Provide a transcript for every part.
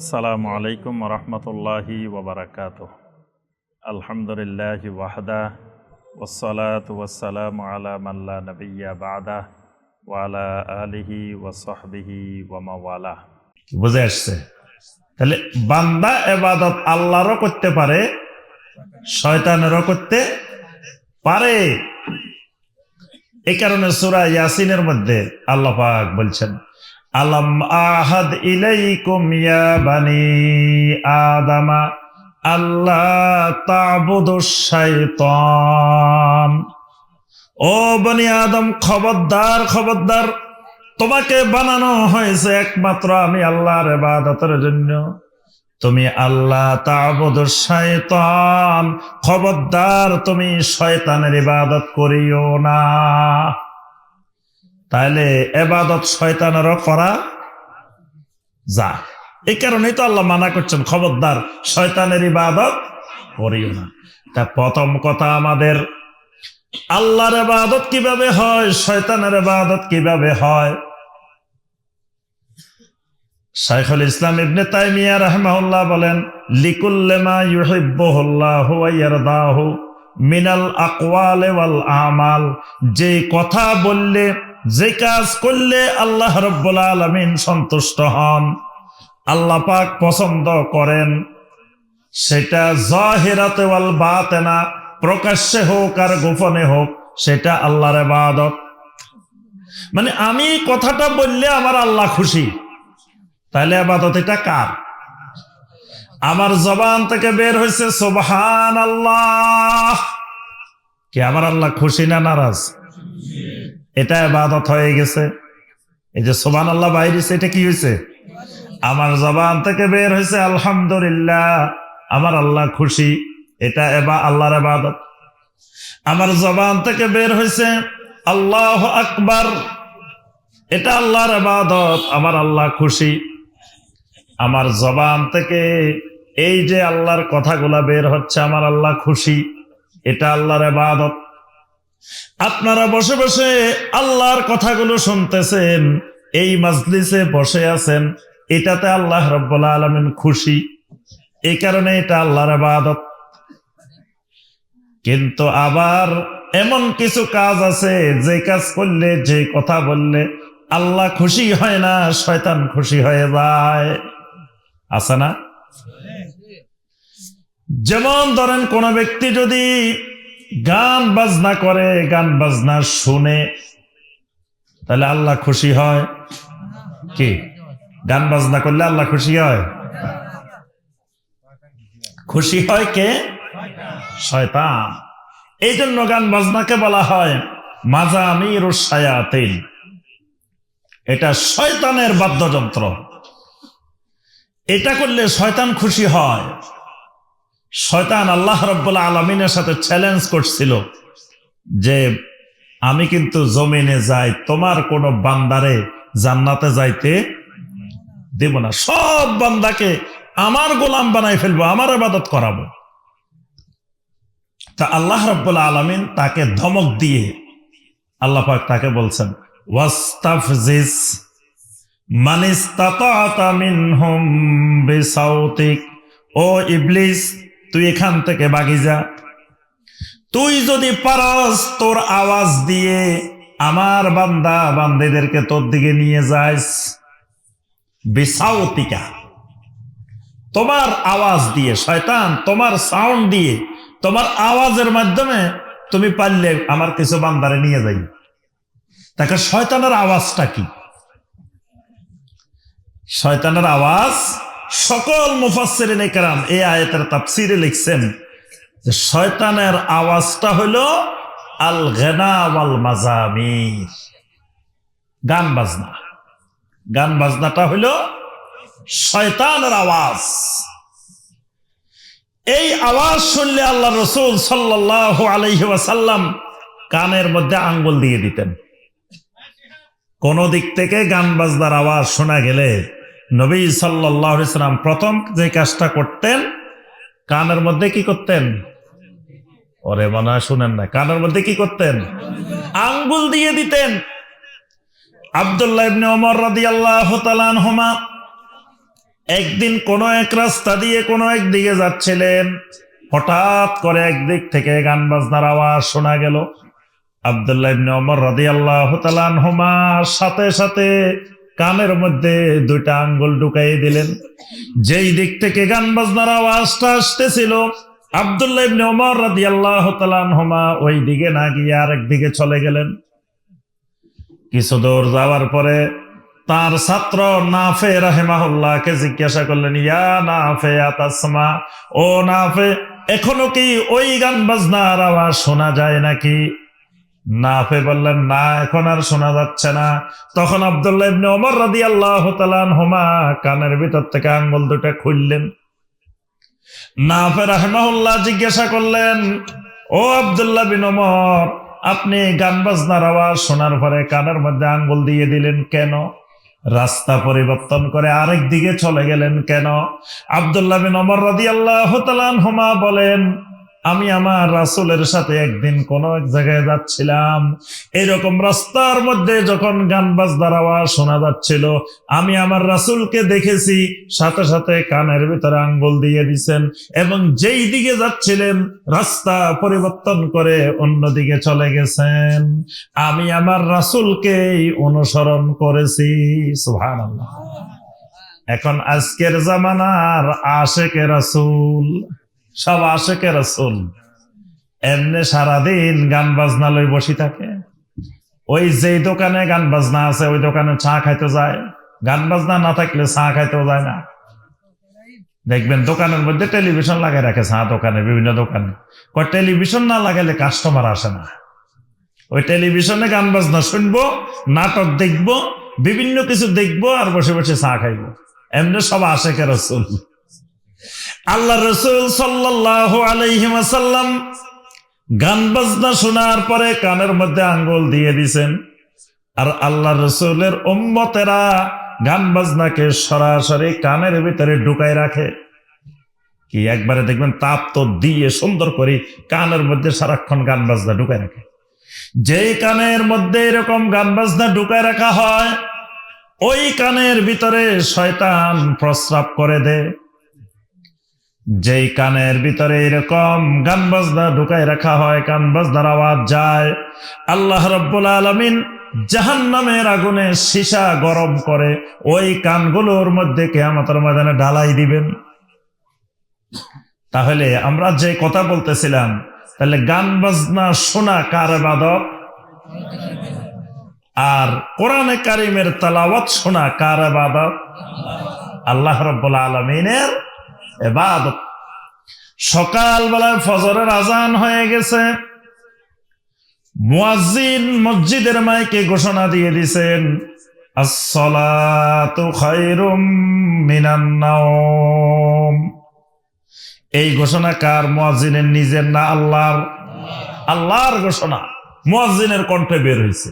আসসালামু আলাইকুম রহমতুল্লাহি ওবরাকাত আলহামদুলিল্লাহ ওয়াহদা ওসলাত ওয়াসালাম আলা মাল্লা নবিয়া বাদা ওয়ালা আলিহি ওয়াসহবিহি ওয়ামাওয়ালা বুঝে আসছে? তাহলে বান্দা এবাদত আল্লাহরও করতে পারে, শয়তানেরও করতে পারে। এই কারণে সুরা ইয়াসিনের মধ্যে আল্লাহ পাক বলছেন আলম আহাদ ইলাইকুম ইয়া বানি আদামা, আল্লাহ তাবুদু শাইতান। ও বনি আদম, খবরদার খবরদার, তোমাকে বানানো হয়েছে একমাত্র আমি আল্লাহর ইবাদতের জন্য। তুমি আল্লাহ তাবুদু শয়তান খবরদার, তুমি শয়তানের ইবাদত করিও না। তাহলে এবাদত শয়তানেরও করা যা। এই কারণেই তো আল্লাহ মানা করছেন, খবরদার, শয়তানের ইবাদত করিও না। তা প্রথম কথা আমাদের, আল্লাহর এবাদত কীভাবে হয়, শয়তানের এবাদত কীভাবে হয়? শাইখুল ইসলাম ইবনে তাইমিয়া রাহমাহুল্লাহ বলেন লিকুল্লেমা ইউহিব্বুহুল্লাহ ওয়া মিনাল আকওয়ালে ওয়াল আমাল। যে কথা বললে যে কাজ করলে আল্লাহ রব্বুল আলামিন সন্তুষ্ট হন, আল্লাহ পাক পছন্দ করেন, সেটা জাহিরাতে ওয়াল বাতেনা, প্রকাশ্যে হোক আর গোপনে হোক, সেটা আল্লাহর ইবাদত। মানে আমি কথাটা বললে আমার আল্লাহ খুশি। তাহলে আবাদত এটা কার? আমার জবান থেকে বের হয়েছে সোবহান আল্লাহ কি আমার আল্লাহ খুশি না নারাজ? এটা আবাদত হয়ে গেছে। এই যে সোবান আল্লাহ বাইরে এটা কি হয়েছে? আমার জবান থেকে বের হয়েছে, আলহামদুলিল্লাহ। আমার আল্লাহ খুশি, এটা এবার আল্লাহর আবাদত আমার জবান থেকে বের হয়েছে, আল্লাহ আকবার। এটা আল্লাহর আবাদত আমার আল্লাহ খুশি। আমার জবান থেকে এই যে আল্লাহর কথাগুলা বের হচ্ছে, আমার আল্লাহ খুশি। এটা আল্লাহর আবাদত আপনারা বসে বসে আল্লাহর কথাগুলো শুনতেছেন, এই মাজলিসে বসে আছেন, এটাতে আল্লাহ রব্বুল আলমিন খুশি। এই কারণে এটা আল্লাহর আবাদত। কিন্তু আবার এমন কিছু কাজ আছে, যে কাজ করলে, যে কথা বললে আল্লাহ খুশি হয় না, শয়তান খুশি হয়ে যায়। আছে না? যেমন ধরেন কোন ব্যক্তি যদি গান বাজনা করে, গান বাজনা শুনে। তাহলে আল্লাহ খুশি হয়? কি? গান বাজনা করলে আল্লাহ খুশি হয়? খুশি হয় কে? শয়তান। এই জন্য গান বাজনাকে বলা হয় মাজা আমির সায়াতিন এটা শয়তানের বাদ্যযন্ত্র। এটা করলে শয়তান খুশি হয়। শয়তান আল্লাহ রব্বুল্লাহ আলমিনের সাথে চ্যালেঞ্জ করছিল যে আমি কিন্তু জমিনে যাই, তোমার কোন বান্দারে জান্নাতে যাইতে দেব না। সব বান্দাকে আমার গোলাম বানাই ফেলব, আমার আবাদত করাবো। তা আল্লাহ রব্বুল্লাহ আলমিন তাকে ধমক দিয়ে আল্লাহ পাক তাকে বলছেন ওয়াস্তাফজিস মানিস্তাতা মিনহুম বিসাউতিক। ও ইবলিস তুই এখান থেকে বাগি যা। তুই যদি পারস তোর আওয়াজ দিয়ে আমার বান্দা বান্দিদেরকে তোর দিকে নিয়ে যাস বিসাউতিকা। তোমার আওয়াজ দিয়ে, শয়তান, তোমার সাউন্ড দিয়ে, তোমার আওয়াজের মাধ্যমে তুমি পারলে আমার কিছু বান্দারে নিয়ে যাই। তাকে শয়তানের আওয়াজটা কি? শয়তানের আওয়াজ সকল মুফাসসিরিন একরাম এই আয়াতের তাফসিরে লিখছেন যে শয়তানের আওয়াজটা হলো আল গেনা ওয়াল মাজামির গান বাজনা। গান বাজনাটা হলো শয়তানের আওয়াজ। এই আওয়াজ শুনলে আল্লাহ রসুল সাল্লাহ আলহি ওয়াসাল্লাম কানের মধ্যে আঙ্গুল দিয়ে দিতেন। কোন দিক থেকে গান বাজনার আওয়াজ শোনা গেলে নবী সাল্লাহ ইসলাম প্রথম যে কাজটা করতেন, কানের মধ্যে কি করতেন? ওরে মনে, শুনেন না, কানের মধ্যে কি করতেন? আঙ্গুল দিয়ে দিতেন। আবদুল্লাহ ইবনে ওমর তাআলা আনহুমা একদিন কোনো এক রাস্তা দিয়ে কোনো একদিকে যাচ্ছিলেন। হঠাৎ করে একদিক থেকে গান বাজনার আওয়াজ শোনা গেল। আবদুল্লাহ ইবনে ওমর রাদিয়াল্লাহু তাআলা আনহুমা সাথে সাথে কানের মধ্যে দুইটা আঙ্গুল ঢুকাই দিলেন। যেই দিক থেকে গান বাজনার আওয়াজটা আসতেছিল ওমর ওই দিকে চলে গেলেন। কিছু দূর যাওয়ার পরে তার ছাত্র জিজ্ঞাসা করলেন, ইয়া ও এখনও কি ওই গান বাজনার আওয়াজ শোনা যায় নাকি? নাফে বললেন, না, এখন আর শোনা যাচ্ছে না। তখন আব্দুল্লাহ ইবনে ওমর রাদিয়াল্লাহু তাআলা আনহুমা কানের ভিতর থেকে আঙ্গুল দুটো খুললেন। না নাফে রাহমাহুল্লাহ জিজ্ঞাসা করলেন, ও আব্দুল্লাহ বিন ওমর, আপনি গান বাজনার আওয়াজ শোনার পরে কানের মধ্যে আঙ্গুল দিয়ে দিলেন কেন? রাস্তা পরিবর্তন করে আরেক দিকে চলে গেলেন কেন? আব্দুল্লাহ বিন ওমর রাদিয়াল্লাহু তাআলা আনহুমা বলেন আমি আমার রাসূলের সাথে একদিন কোন এক জায়গায় যাচ্ছিলাম। এরকম রাস্তার মধ্যে যখন গান বাজনার আওয়াজ শোনা যাচ্ছিল, আমি আমার রাসূলকে দেখেছি, সাথে সাথে কানের ভিতরে আঙ্গুল দিয়ে দিছেন এবং যেই দিকে যাচ্ছিলেন, রাস্তা পরিবর্তন করে অন্য দিকে চলে গেছেন। আমি আমার রাসূলকেই অনুসরণ করেছি, সুবহানাল্লাহ। এখন আজকের জামানার আশেকে রাসূল। সব আশেকে রাসূল। এমনি সারাদিন গান বাজনা লই বসি থাকে। ওই যেই দোকানে গান বাজনা আছে, ওই দোকানে চা খাইতে যায়। গান বাজনা না থাকলে চা খাইতেও যায় না। দেখবেন দোকানের মধ্যে টেলিভিশন লাগাই রাখে চা দোকানে, বিভিন্ন দোকানে। টেলিভিশন না লাগালে কাস্টমার আসে না। ওই টেলিভিশনে গান বাজনা শুনব, নাটক দেখব, বিভিন্ন কিছু দেখব আর বসে বসে চা খাইবো। এমনি সব আশেকে রসুল। আল্লাহ রসুল সাল্লাহ আলাইহিমাসাল্লাম গান বাজনা শোনার পরে কানের মধ্যে আঙ্গুল দিয়ে দিছেন। আর আল্লাহ রসুলের উম্মতেরা গান বাজনাকে সরাসরি কানের ভিতরে ঢুকাই রাখে। কি একবারে দেখবেন তাপ তো দিয়ে সুন্দর করে কানের মধ্যে সারাক্ষণ গান বাজনা ঢুকাই রাখে। যেই কানের মধ্যে এরকম গান বাজনা ঢুকায় রাখা হয়, ওই কানের ভিতরে শয়তান প্রস্রাব করে দেয়। যেই কানের ভিতরে এরকম গান বাজনা ঢুকায় রাখা হয় গান বাজনার আওয়াজ যায়। আল্লাহ রব্বুল আলমিন জাহান নামের আগুনে সীসা গরম করে ওই কানগুলোর মধ্যে কেয়ামতের ময়দানে ঢালাই দিবেন। তাহলে আমরা যে কথা বলতেছিলাম, তাহলে গান বাজনা শোনা কার এবাদত আর কোরআনে কারিমের তালাওয়াত শোনা কার এবাদত আল্লাহ রব্বুল আলমিনের এবাদত। সকালবেলায় ফজরের আজান হয়ে গেছে। মুয়াজ্জিন মসজিদের মাইকে ঘোষণা দিয়ে দিছেন এই ঘোষণা কার? মুয়াজ্জিনের নিজের না আল্লাহর? আল্লাহর ঘোষণা। মুয়াজ্জিনের কণ্ঠে বের হয়েছে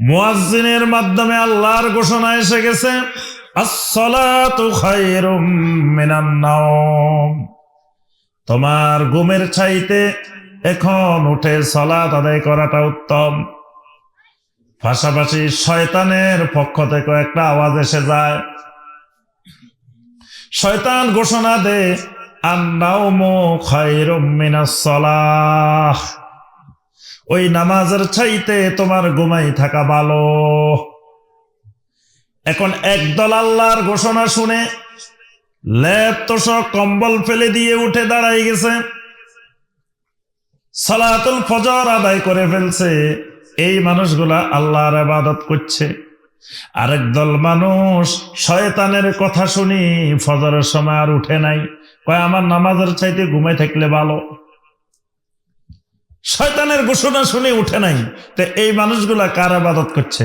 মুয়াজ্জিনের মাধ্যমে আল্লাহর ঘোষণা এসে গেছে তোমার ঘুমের ছাইতে এখন উঠে সলাত আদায় করাটা উত্তম। পাশাপাশি শয়তানের পক্ষ থেকে একটা আওয়াজ এসে যায়। শয়তান ঘোষণা দে ওই নামাজের চাইতে তোমার ঘুমাই থাকা ভালো। এখন একদল আল্লাহর ঘোষণা শুনে তোষক কম্বল ফেলে দিয়ে উঠে দাঁড়াই গেছে। সালাতুল ফজর আদায় করে ফেলছে। এই মানুষগুলা আল্লাহর আবাদত করছে। আরেক দল মানুষ শয়তানের কথা শুনি ফজরের সময় আর উঠে নাই। কয়, আমার নামাজের চাইতে ঘুমাই থাকলে ভালো। শয়তানের ঘোষণা শুনে উঠে নাই। তো এই মানুষগুলা কার আবাদত করছে?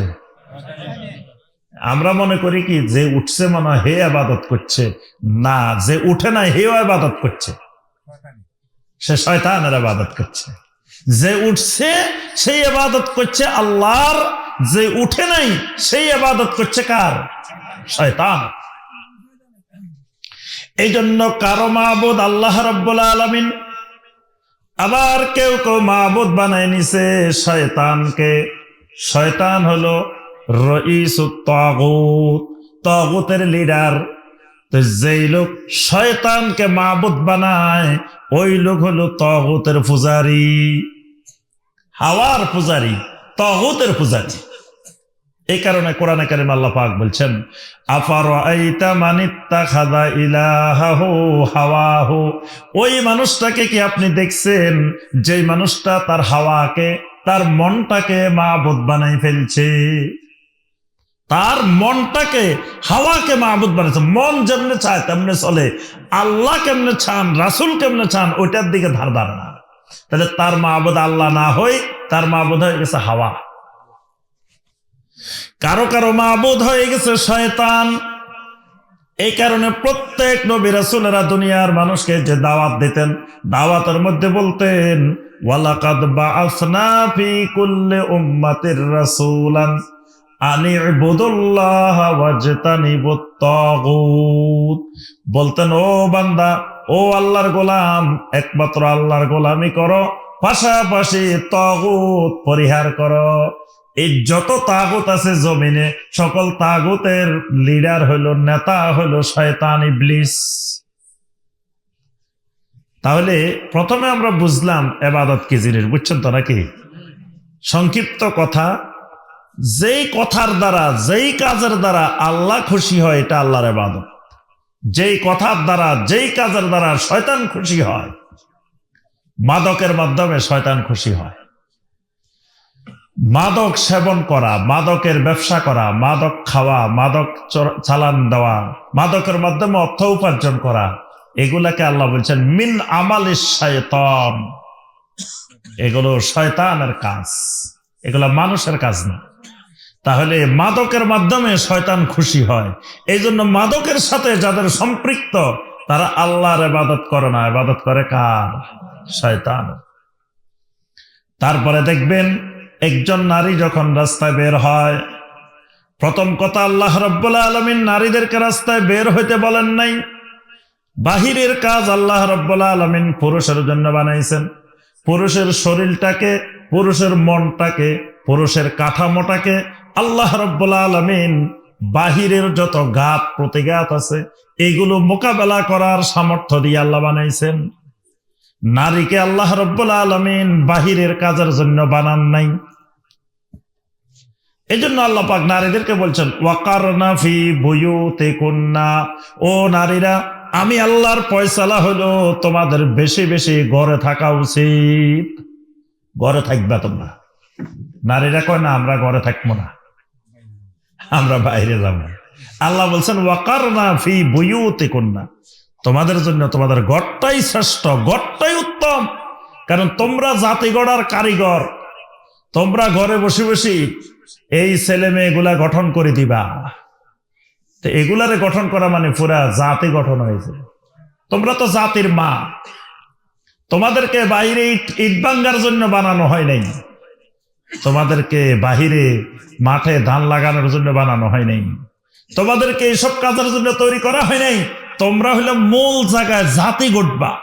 আমরা মনে করি কি, যে উঠছে মনে হয় হে আবাদত করছে। না, যে উঠে নাই হেও আবাদত করছে। সে শয়তানের আবাদত করছে। যে উঠছে, সেই আবাদত করছে আল্লাহর। যে উঠে নাই, সেই আবাদত করছে কার? শয়তান। এই জন্য কারও মাহবুদ আল্লাহ রব্বুল আলমিন আবার কেউ কেউ মাহবুদ বানায় নিছে শয়তানকে। শয়তান হলো তাগুতের লিডার, তো যেই লোক শয়তানকে মাবুদ বানায়, ওই লোক হলো তগুতের পূজারি। হাওয়ার পূজারি, তগুতের পূজারি। এই কারণে কোরআনে কারিম আল্লাহ পাক বলছেন আফার হাওয়াহু? ওই মানুষটাকে কি আপনি দেখছেন, যেই মানুষটা তার হাওয়াকে, তার মনটাকে মাবুদ বানাই ফেলছে? তার মনটাকে, হাওয়াকে মাহবুদ বানিয়েছে। মন যেমনে চায় তেমনে চলে। আল্লাহ কেমনে চান, রাসুল কেমনে চান, ওইটার দিকে ধার ধার না। তাহলে তার মাহবুদ আল্লাহ না হই, তার মাহবুদ হয়ে গেছে হাওয়া। কারও কারও মাহবুদ হয়ে গেছে শয়তান। এই কারণে প্রত্যেক নবী রাসুলেরা দুনিয়ার মানুষকে যে দাওয়াত দিতেন, দাওয়াতের মধ্যে বলতেন, ওয়ালাকাদ বাআসনা ফি কুল্লি উম্মাতির রাসূলান। বলতেন, ও বান্দা, ও আল্লাহর গোলাম, একমাত্র আল্লাহর গোলামি করো, পাশাপাশি তাগুত পরিহার করো। এই যত তাগুত আছে জমিনে, সকল তাগুতের লিডার হইল, নেতা হইল শয়তান ইবলিস। তাহলে প্রথমে আমরা বুঝলাম এবাদত কি জিনিস, বুঝছেন তো নাকি? সংক্ষিপ্ত কথা যেই কথার দ্বারা, যেই কাজের দ্বারা আল্লাহ খুশি হয়, এটা আল্লাহর এবাদত যেই কথার দ্বারা, যেই কাজের দ্বারা শয়তান খুশি হয়, মাদকের মাধ্যমে শয়তান খুশি হয়। মাদক সেবন করা, মাদকের ব্যবসা করা, মাদক খাওয়া, মাদক চালান দেওয়া, মাদকের মাধ্যমে অর্থ উপার্জন করা, এগুলাকে আল্লাহ বলছেন, মিন আমাল শয়তান এগুলো শয়তানের কাজ। এগুলো মানুষের কাজ না। তাহলে মাদকের মাধ্যমে শয়তান খুশি হয়। এই জন্য মাদকের সাথে যাদের সম্পৃক্ত, তারা আল্লাহর এবাদত করে না। এবাদত করে কার? শয়তান। তারপরে দেখবেন, একজন নারী যখন রাস্তায় বের হয়, প্রথম কথা আল্লাহ রব্বুল আলমিন নারীদেরকে রাস্তায় বের হইতে বলেন নাই। বাহিরের কাজ আল্লাহ রব্বুল আলমিন পুরুষের জন্য বানাইছেন। পুরুষের শরীরটাকে, পুরুষের মনটাকে পুরুষের কাঠামোটাকে আল্লাহ রব্বুল আলমিন বাহিরের যত গাত, প্রতিঘাত আছে, এগুলো মোকাবেলা করার সামর্থ্য দিয়ে আল্লাহ বানাইছেন। নারীকে আল্লাহ রব্বুল আলমিন বাহিরের কাজের জন্য বানান নাই। এই জন্য আল্লাহ পাক নারীদেরকে বলছেন ওয়াকার নাফি বুয়ুতে কন্যা ও নারীরা, আমি আল্লাহর পয়সালা হলো তোমাদের বেশি বেশি ঘরে থাকা উচিত। ঘরে থাকবা তোমরা। নারীরা কয়, না, আমরা ঘরে থাকব না। আমরা বাইরে যাব। আল্লাহ বলছেন ওয়াকার না ফি বুয়ুতে কন্যা তোমাদের জন্য তোমাদের গড়টাই শ্রেষ্ঠ গড়টাই উত্তম। কারণ তোমরা জাতি গড়ার কারিগর। তোমরা ঘরে বসে বসে এই ছেলে মেয়েগুলা গঠন করে দিবা। তো এগুলারে গঠন করা মানে পুরা জাতি গঠন হয়েছে। তোমরা তো জাতির মা। তোমাদেরকে বাইরে ইট ইট জন্য বানানো হয় নাই। তোমাদেরকে বাহিরে মাঠে ধান লাগানোর জন্য বানানো হয় নাই। তোমাদেরকে এইসব কাজের জন্য তৈরি করা হয় নাই। তোমরা হইলে মূল জায়গায় জাতি গঠবা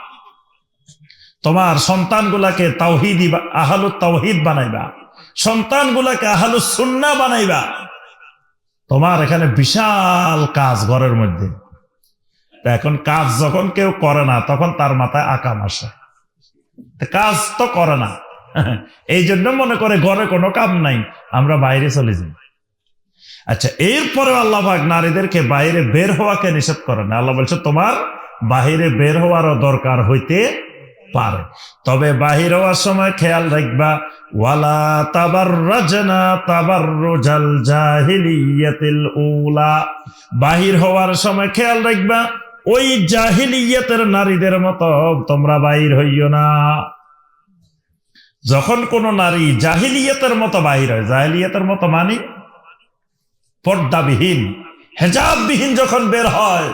তোমার সন্তানগুলাকে তাওহিদি আহালু তাওহিদ বানাইবা। সন্তানগুলাকে আহালু সুন্না বানাইবা। তোমার এখানে বিশাল কাজ ঘরের মধ্যে। এখন কাজ যখন কেউ করে না, তখন তার মাথায় আকাম আসে। কাজ তো করে না। এই জন্য মনে করে ঘরে কোনো কাম নাই, আমরা বাইরে চলে যাই। আচ্ছা এরপরে আল্লাহ পাক নারীদেরকে বাইরে বের হওয়াকে নিষেধ করে না। আল্লাহ বলছে, তোমার বাহিরে বের হওয়ারও দরকার হইতে পারে। তবে বাহির হওয়ার সময় খেয়াল রাখবা, ওয়ালা তাবার রাজনা তাবার রোজাল জাহিলিয়াতিল উলা। বাহির হওয়ার সময় খেয়াল রাখবা, ওই জাহিলিয়াতের নারীদের মতো তোমরা বাহির হইও না। যখন কোন নারী জাহিলিয়তের মতো বাহির হয়, জাহিলিয়াতের মতো মানি? পর্দাবিহীন, হেজাববিহীন যখন বের হয়,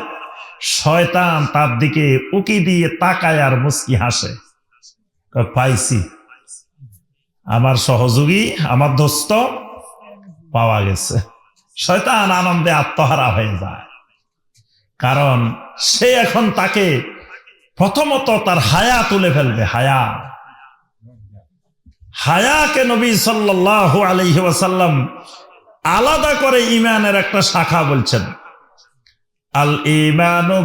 শয়তান তার দিকে উকি দিয়ে তাকায় আর মুস্কি হাসে। পাইছি। আমার সহযোগী, আমার দোস্ত পাওয়া গেছে। শয়তান আনন্দে আত্মহারা হয়ে যায়। কারণ সে এখন তাকে প্রথমত তার হায়া তুলে ফেলবে, হায়া। হায়াকে নবী সাল্লাহ আলহি ওয়াসাল্লাম আলাদা করে ইমানের একটা শাখা বলছেন। আল ইমানু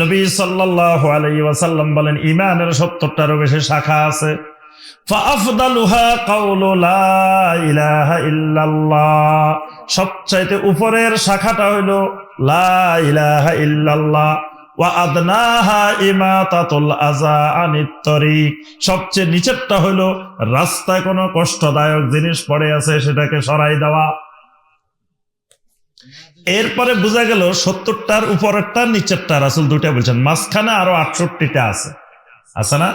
নবী সাল্লাল্লাহু আলাইহি ওয়াসাল্লাম বলেন ইমানের 70টারও বেশি শাখা আছে। সবচাইতে উপরের শাখাটা হইল লা ইলাহা ইল্লাল্লাহ। সবচেয়ে নিচেরটা হইল, রাস্তায় কোনো কষ্টদায়ক জিনিস পড়ে আছে, সেটাকে সরাই দেওয়া। এরপরে বোঝা গেল, সত্তরটার উপরেরটা, নিচেরটা, রাসুল দুইটা বলছেন, মাঝখানে আরও আটষট্টিটা আছে। আছে না?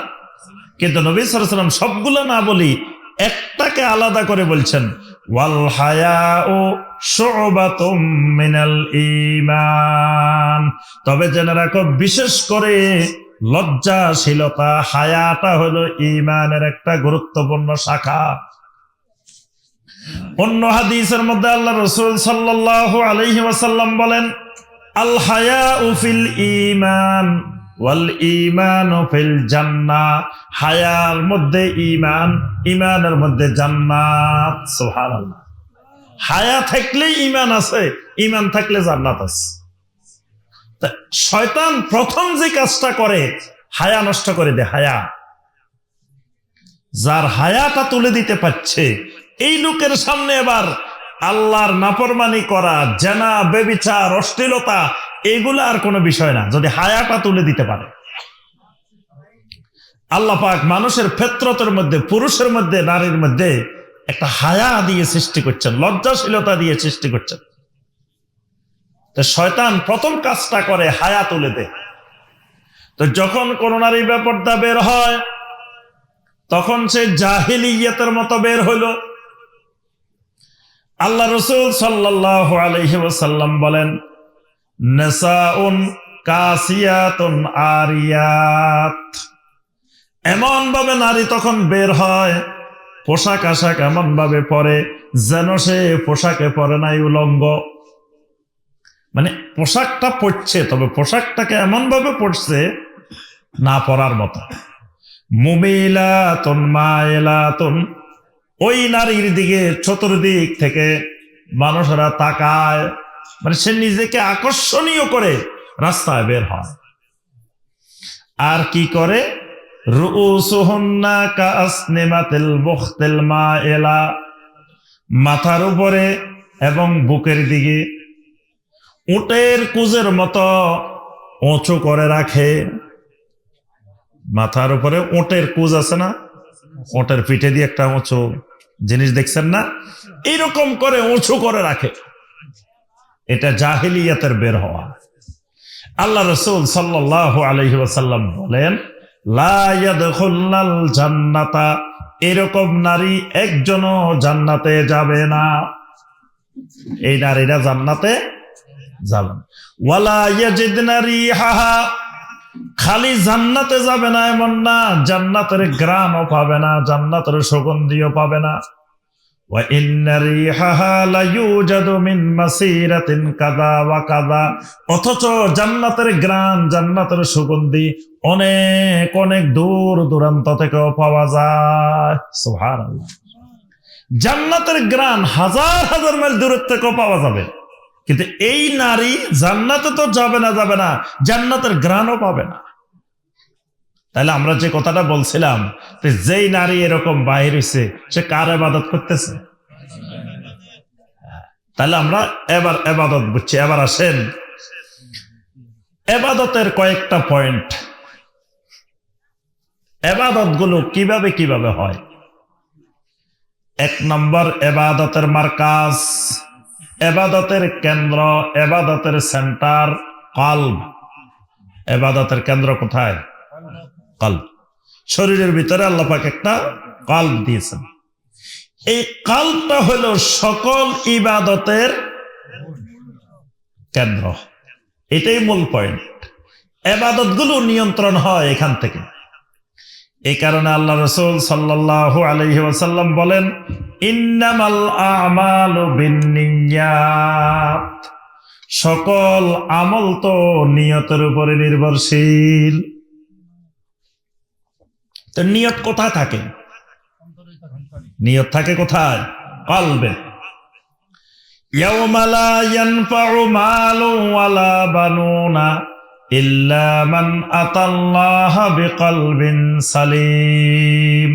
কিন্তু নবী সালাম সবগুলো না বলি, একটাকে আলাদা করে বলছেন, ওয়াল হায়া ও তবে জেনে রাখো, বিশেষ করে লজ্জাশীলতা হায়াটা হলো ইমানের একটা গুরুত্বপূর্ণ শাখা। অন্য হাদিসের মধ্যে আল্লাহ রসুল সাল্লাল্লাহু আলাইহি ওয়াসাল্লাম বলেন, আল হায়া ফিল ইমান ওয়াল ইমান ফিল জান্নাহ। হায়ার মধ্যে ইমান ইমানের মধ্যে জান্নাত, সুবহানাল্লাহ। হায়া থাকলে ইমান আছে ইমান থাকলে জান্নাত আছে। শয়তান প্রথম যে কাজটা করে, হায়া নষ্ট করে দে হায়া। যার হায়াটা তুলে দিতে পারছে, এই লোকের সামনে এবার আল্লাহর নাপরমানি করা, জেনা, বেবিচার, অশ্লীলতা, এগুলো আর কোনো বিষয় না, যদি হায়াটা তুলে দিতে পারে। আল্লাহ পাক মানুষের ফেত্রতের মধ্যে, পুরুষের মধ্যে, নারীর মধ্যে একটা হায়া দিয়ে সৃষ্টি করছেন, লজ্জাশীলতা দিয়ে সৃষ্টি করছেন। তো শয়তান প্রথম কাজটা করে হায়া তুলে দে তো যখন কোন নারী ব্যাপারটা বের হয়, তখন সে জাহিলিয়াতের মতো বের হইল। আল্লাহ রসুল ওসাল্লাম বলেন আরিয়াত। এমন ভাবে নারী তখন বের হয় পোশাক আশাক এমন ভাবে পরে যেন সে পোশাকে পরে নাই উলঙ্গ। মানে পোশাকটা পড়ছে তবে পোশাকটাকে এমন ভাবে পড়ছে না পরার মতো। মুমিলাতুন মায়েলাতুন, ওই নারীর দিকে চতুর্দিক থেকে মানুষেরা তাকায়। মানে সে নিজেকে আকর্ষণীয় করে রাস্তায় বের হয়। আর কি করে? মাথার উপরে এবং বুকের দিকে উটের কুজের মতো উঁচু করে রাখে। মাথার উপরে উটের কুজ আছে না? ওটার পিঠে দিয়ে একটা উঁচু জিনিস দেখছেন না? এইরকম করে উঁচু করে রাখে। এটা জাহিলিয়াতের বের হওয়া। আল্লাহ রসুল সাল্লাহ আলহি ওয়াসাল্লাম বলেন জান্নাতা, এরকম নারী একজনও জান্নাতে যাবে না। এই নারীরা জান্নাতে যাবেন খালি জান্নাতে যাবে না এমন না, জান্নাতের গ্রামও পাবে না, জান্নাতের সুগন্ধিও পাবে না। অথচ জান্নাতের গ্রাম, জান্নাতের সুগন্ধি অনেক অনেক দূর দূরান্ত থেকেও পাওয়া যায়। সোহার জান্নাতের গ্রাম হাজার হাজার মাইল দূরের থেকেও পাওয়া যাবে। কিন্তু এই নারী জান্নাতে তো যাবে না যাবে না, জান্নাতের গ্রানও পাবে না। তাহলে আমরা যে কথাটা বলছিলাম যেই নারী এরকম বাহির হয়েছে সে কার এবাদত করতেছে? তাহলে আমরা এবার এবাদত বুঝছি। এবার আসেন। এবাদতের কয়েকটা পয়েন্ট। এবাদতগুলো কীভাবে কীভাবে হয়? এক নম্বর, এবাদতের মার্কাজ। এবাদতের কেন্দ্র, এবাদতের সেন্টার, কল্ব। এবাদতের কেন্দ্র কোথায়? কল্ব। শরীরের ভিতরে আল্লাপাক একটা কল্ব দিয়েছেন। এই কালটা হলো সকল ইবাদতের কেন্দ্র। এটাই মূল পয়েন্ট এবাদতগুলো নিয়ন্ত্রণ হয় এখান থেকে। এই কারণে আল্লাহ রসুল সাল্লাহ আলহি ওসাল্লাম বলেন, ইন্নামাল আমাল সকল আমল তো নিয়তের উপরে নির্ভরশীল। তো নিয়ত কোথায় থাকে? নিয়ত থাকে কোথায়? কলবে। ইয়াউমালা ইয়ানফাউ মালুন ওয়ালা বানুনা। ইল্লামান আতাল্লাহ বিকলবিন সালিম।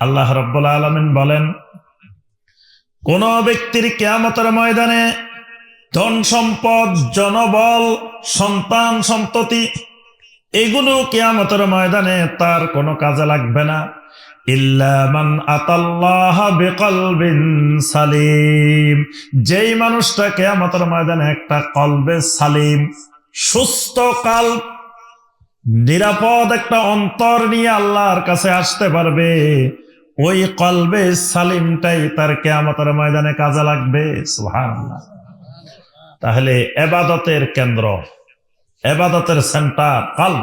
আল্লাহ রব্বুল আলমিন বলেন, কোন ব্যক্তির কেয়ামতের ময়দানে ধন সম্পদ, জনবল, সন্তান সন্ততি, এগুলো কেয়ামতের ময়দানে তার কোনো কাজে লাগবে না। ইল্লামান বিকলবিন সালিম। যেই মানুষটা কেয়ামতের ময়দানে একটা কলবে সালিম সুস্থ কাল নিরাপদ একটা অন্তর নিয়ে আল্লাহর কাছে আসতে পারবে। ওই কলবে সালিমটাই তার কেয়ামতের ময়দানে কাজে লাগবে। তাহলে এবাদতের কেন্দ্র, এবাদতের সেন্টার কাল।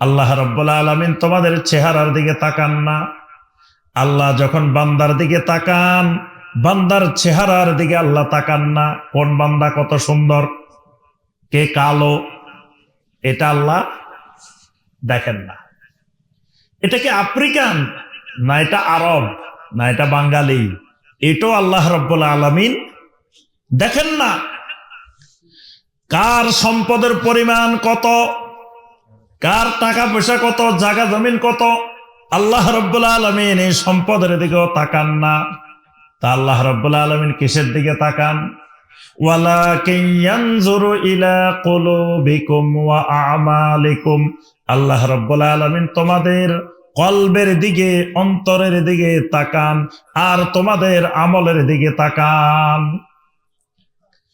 আল্লাহ রাব্বুল আলামিন তোমাদের চেহারার দিকে তাকান না। আল্লাহ যখন বান্দার দিকে তাকান, বান্দার চেহারার দিকে আল্লাহ তাকান না। কোন বান্দা কত সুন্দর? কে কালো? এটা আল্লাহ দেখেন না। এটা কি আফ্রিকান? না, এটা আরব, না, এটা বাঙালি। এটাও আল্লাহ রব্বুল আলমিন দেখেন না। কার সম্পদের পরিমাণ কত? কার টাকা পয়সা কত? জায়গা জমিন কত? আল্লাহ রব্বুল আলমিন এই সম্পদের দিকেও তাকান না। তা আল্লাহ রব্বুল আলমিন কিসের দিকে তাকান? আল্লাহ রব্বুল আলমিন তোমাদের কলবের দিকে, অন্তরের দিকে তাকান, আর তোমাদের আমলের দিকে তাকান।